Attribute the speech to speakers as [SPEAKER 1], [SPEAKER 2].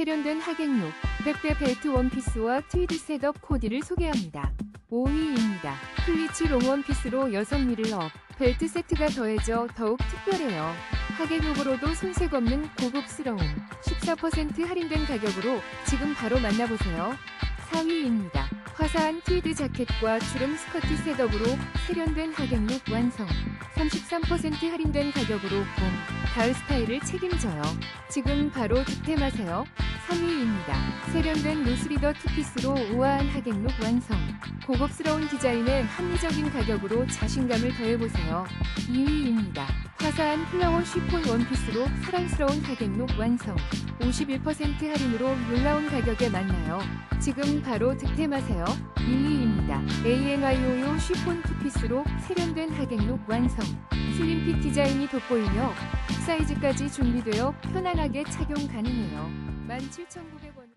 [SPEAKER 1] 세련된 하객룩, 백대 벨트 원피스와 트위드 셋업 코디를 소개합니다. 5위입니다. 플리츠 롱 원피스로 6미를 업, 벨트 세트가 더해져 더욱 특별해요. 하객룩으로도 손색 없는 고급스러운 14% 할인된 가격으로 지금 바로 만나보세요. 4위입니다. 화사한 트위드 자켓과 주름 스커트 셋업으로 세련된 하객룩 완성. 33% 할인된 가격으로 봄, 가을 스타일을 책임져요. 지금 바로 득템하세요. 3위입니다. 세련된 루스리더 투피스로 우아한 하객룩 완성. 고급스러운 디자인에 합리적인 가격으로 자신감을 더해보세요. 2위입니다. 화사한 플라워 쉬폰 원피스로 사랑스러운 하객룩 완성. 51% 할인으로 놀라운 가격에 만나요. 지금 바로 득템하세요. 1위입니다. ANYO요 쉬폰 투피스로 세련된 하객룩 완성. 슬림핏 디자인이 돋보이며 사이즈까지 준비되어 편안하게 착용 가능해요. 17,900원.